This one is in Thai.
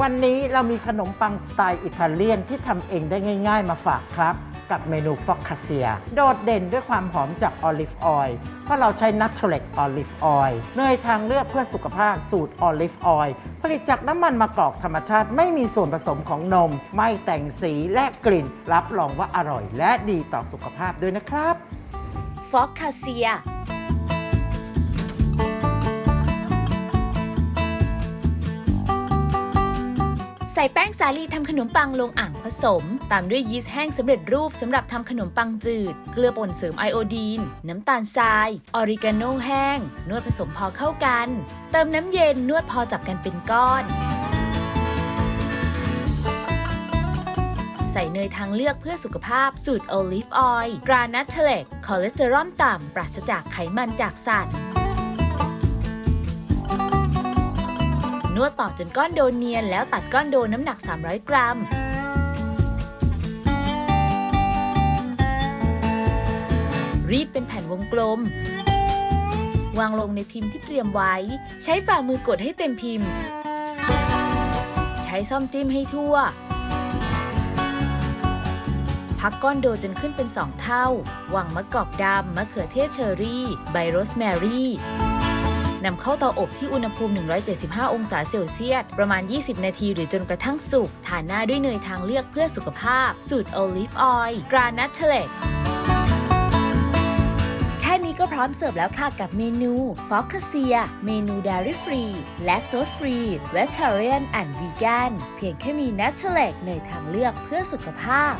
วันนี้เรามีขนมปังสไตล์อิตาเลียนที่ทำเองได้ง่าย ๆ มาฝากครับ กับเมนูฟอกคาเซีย โดดเด่นด้วยความหอมจากออลิฟออยล์เพราะเราใช้นัทเทเล็กออลิฟออยล์เนยทางเลือกเพื่อสุขภาพสูตรออลิฟออยล์ผลิตจากน้ำมันมะกอกธรรมชาติไม่มีส่วนผสมของนม ไม่แต่งสีและกลิ่น รับรองว่าอร่อย และดีต่อสุขภาพด้วยนะครับ ฟอกคาเซีย ส่แป้งสาลีทำขนมปังลงอ่างผสม ตามด้วยยีสต์แห้งสำเร็จรูปสำหรับทำขนมปังจืด เกลือป่นเสริมไอโอดีน น้ำตาลทราย ออริกาโนแห้ง นวดผสมพอเข้ากัน เติมน้ำเย็นนวดพอจับกันเป็นก้อน ใส่เนยทางเลือกเพื่อสุขภาพสูตรโอลิฟออยล์ตรานัทเทเล็กคอเลสเตอรอลต่ำปราศจากไขมันจากสัตว์ นวดต่อจนก้อนโดเนียน แล้วตัดก้อนโดน้ำหนัก 300 กรัมรีดเป็นแผ่นวงกลม วางลงในพิมพ์ที่เตรียมไว้ ใช้ฝ่ามือกดให้เต็มพิมพ์ ใช้ซ่อมจิ้มให้ทั่ว พักก้อนโดจนขึ้นเป็น2เท่า วางมะกอกดำมะเขือเทศเชอรี่ ใบโรสแมรี่ นำเข้าเตาอบที่อุณหภูมิ 175 องศาเซลเซียส ประมาณ 20 นาทีหรือจนกระทั่งสุก ทานหน้าด้วยเนยทางเลือกเพื่อสุขภาพ สูตรโอลิฟออยล์ตรานัทเทเล็กแค่นี้ก็พร้อมเสิร์ฟแล้วค่ะกับเมนูฟอกคาเซีย เมนูด a รี่ฟรีแลคโตสฟรีเว g เ t เรียนแอนด์วีแกนเพียงแค่มีนัทเทเล็กเนยทางเลือกเพื่อสุขภาพ